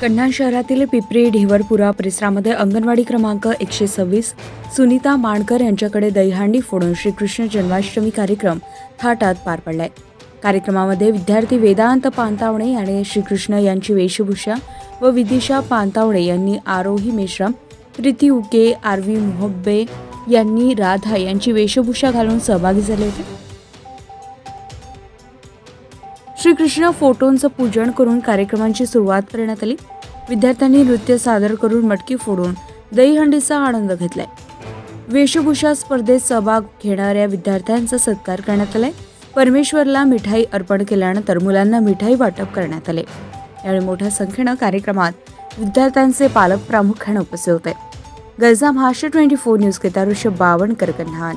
कन्हान शहरातील पिपरी ढेवरपुरा परिसरामध्ये अंगणवाडी क्रमांक एकशे सव्वीस सुनीता माणकर यांच्याकडे दहीहांडी फोडून श्रीकृष्ण जन्माष्टमी कार्यक्रम थाटात पार पडलाय. कार्यक्रमामध्ये विद्यार्थी वेदांत पांतावणे आणि श्रीकृष्ण यांची वेशभूषा व विदिशा पांतावणे यांनी आरोही मेश्राम प्रीती उके आरवी मोहब्बे यांनी राधा यांची वेशभूषा घालून सहभागी झाले होते. श्रीकृष्ण फोटोंचं पूजन करून कार्यक्रमांची सुरुवात करण्यात आली. विद्यार्थ्यांनी नृत्य सादर करून मटकी फोडून दहीहंडीचा आनंद घेतलाय. वेशभूषा स्पर्धेत सहभाग घेणाऱ्या विद्यार्थ्यांचा सत्कार करण्यात आलाय. परमेश्वरला मिठाई अर्पण केल्यानंतर मुलांना मिठाई वाटप करण्यात आले. यावेळी मोठ्या संख्येनं कार्यक्रमात विद्यार्थ्यांचे पालक प्रामुख्याने उपस्थित होते. गरजा महाराष्ट्र ट्वेंटी फोर न्यूज करिता ऋषभ बावणकर कन्हान.